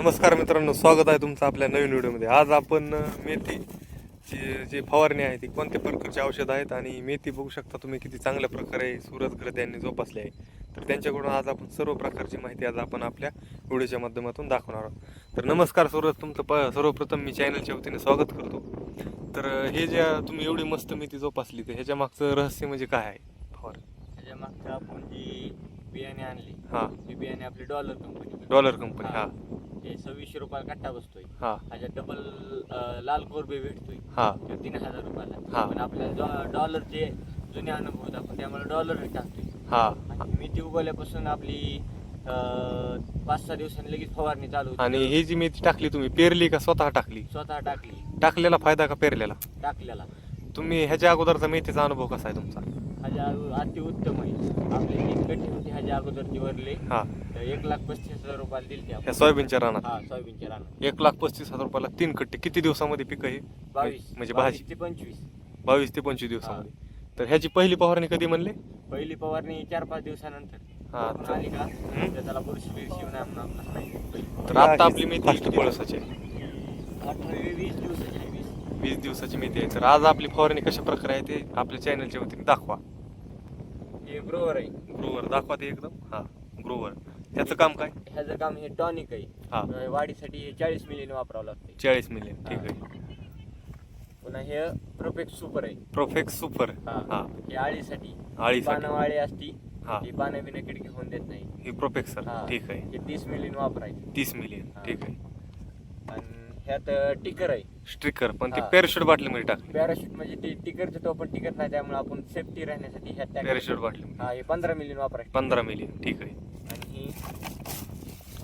नमस्कार मित्रांनो स्वागत आहे तुमचं आपल्या नवीन व्हिडिओमध्ये. आज आपण अं, मेथी ची जी फवारणी आहे ती कोणत्या प्रकारची औषध आहेत आणि मेथी बघू शकता तुम्ही किती चांगल्या प्रकारे सुरत ग्रत यांनी जोपासली आहे. तर त्यांच्याकडून आज आपण सर्व प्रकारची माहिती आज आपण आपल्या व्हिडिओच्या माध्यमातून दाखवणार आहोत. तर नमस्कार सुरत तुमचं प सर्वप्रथम मी चॅनलच्या वतीने स्वागत करतो. तर हे ज्या तुम्ही एवढी मस्त मेथी जोपासली तर ह्याच्या मागचं रहस्य म्हणजे काय आहे फवार त्याच्या मागचं आपण जी बियाणे आणली हां. ती बियाणे आपली डॉलर कंपनी डॉलर कंपनी हां. ते सव्वीसशे रुपयाला कट्टा बसतोय. हां. डबल लाल कोरबे भेटतोय. हां. तो तीन हजार हा. रुपयाला पण आपल्याला डॉलरचे जुने अनुभव आपण त्यामुळे डॉलर टाकतोय. हां. आणि मेथी उगवल्यापासून आपली पाच सहा दिवसांनी लगेच फवारणी चालू होती. आणि ही जी मेथी टाकली तुम्ही पेरली का स्वतः टाकली? स्वतः टाकली. टाकलेला फायदा का पेरलेला? टाकलेला. तुम्ही ह्याच्या अगोदरचा मेथीचा अनुभव कसा आहे तुमचा? ह्याच्या अति उत्तम आहे. आपली तीन कट्टी होती ह्याच्या अगोदरची वरले. हा. तर एक लाख पस्तीस हजार रुपयाला दिली ती ह्या आपण. सोयाबीनच्या रानात? हा सोयाबीनच्या रानात. एक लाख पस्तीस हजार रुपयाला तीन कट्टे किती दिवसामध्ये पिकं हे? बावीस. म्हणजे बावीस भाजी? ते पंचवीस. बावीस ते पंचवीस दिवसामध्ये. तर ह्याची पहिली फवारणी कधी म्हणले? पहिली फवारणी चार पाच दिवसानंतर. हा, आपण तर- आली का. तर त्याला बुरशी नाही तर आता आपली मेथी किती पळसाची आहे? अठरा वीस दिवसाची आहे, वीस वीस दिवसाची मेथी आहे. तर आज आपली फवारणी कशा प्रकारे आहे ते आपल्या चॅनलच्या वतीने दाखवा. हे ग्रोवर आहे. ग्रोवर दाखवा ते एकदम. हा ग्रोवर त्याचं काम काय? ह्याचं काम हे टॉनिक हा. आहे वाढीसाठी हे चाळीस मिलीने वापरावं लागते. चाळीस मिलियन ठीक आहे. पुन्हा हे प्रोफेक्ट सुपर आहे. प्रोफेक्स सुपर हा. हा. हे आळीसाठी. आळीसाठी. पानं आळी असती हा. ही पानं बिना किडकी होऊन देत नाही. ही प्रोफेक्सर हा. ठीक आहे. हे तीस मिलीने वापरायचे. तीस मिलियन हा. ठीक आहे. ह्यात टिकर आहे. स्टिकर पण ते हा. पॅराशूट बाटलीमध्ये टाकले पॅराशूट म्हणजे ते टिकरचं तो पण टिकत नाही त्यामुळे आपण सेफ्टी राहण्यासाठी ह्यात टाकायचं. पॅराशूट बाटली हा हे पंधरा मिलियन वापरायचे. पंधरा मिलियन ठीक आहे. आणि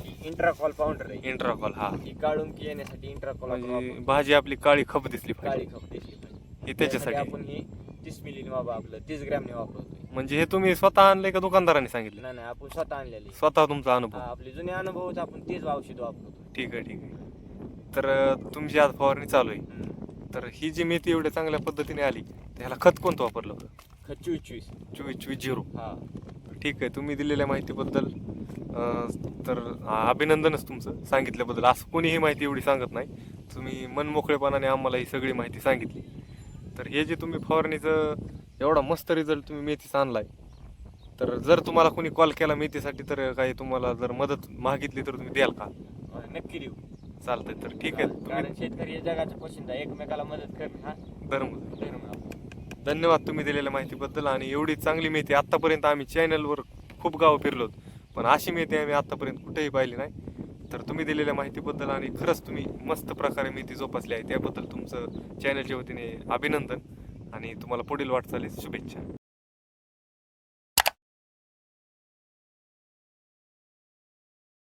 ही इंट्राकॉल पावडर आहे. इंट्राकॉल हा. ही काढून की येण्यासाठी इंट्राकॉल म्हणजे वापरतो. भाजी आपली काळी खप दिसली काळी पाहिजे खप दिसली पाहिजे. हे त्याच्यासाठी. आपण ही तीस मिलीने वापर आपलं तीस ग्रॅमने वापरतोय. म्हणजे हे तुम्ही स्वतः आणले का दुकानदाराने सांगितलं? नाही नाही आपण स्वतः आणलेली स्वतः तुमचा हा, अनुभव आपले जुने अनुभव आपण तेच औषध वापरतो ठीक आहे ठीक आहे. तर तुमची आज फवारणी चालू आहे. तर ही जी मेथी एवढ्या चांगल्या पद्धतीने आली तर ह्याला खत कोणतं वापरलं होतं? खत चोवीस चोवीस चोवीस चोवीस झिरो. हा. ठीक आहे तुम्ही दिलेल्या माहितीबद्दल अं, तर अभिनंदनच तुमचं सांगितल्याबद्दल. असं कोणीही माहिती एवढी सांगत नाही. तुम्ही मनमोकळेपणाने आम्हाला ही सगळी माहिती सांगितली. तर हे जे तुम्ही फवारणीचं एवढा मस्त रिझल्ट तुम्ही मेथीचा आणलाय. तर जर तुम्हाला कोणी कॉल केला मेथीसाठी तर काही तुम्हाला जर मदत मागितली तर तुम्ही द्याल का? अं, नक्की देऊ. चालतंय तर. ठीक आहे. कारण तुम्ही शेतकरी हे जगाचा पोशिंदा एकमेकाला मदत करणं हा? धर्म धर्म. धन्यवाद तुम्ही दिलेल्या माहितीबद्दल आणि एवढी चांगली मेथी आत्तापर्यंत आम्ही चॅनलवर खूप गावं फिरलोत पण अशी मेथी आम्ही आत्तापर्यंत कुठेही पाहिली नाही. तर तुम्ही दिलेल्या माहितीबद्दल आणि खरंच तुम्ही मस्त प्रकारे मेथी जोपासली आहे त्याबद्दल तुमचं चॅनलच्या वतीने अभिनंदन आणि तुम्हाला पुढील वाटचालीस शुभेच्छा.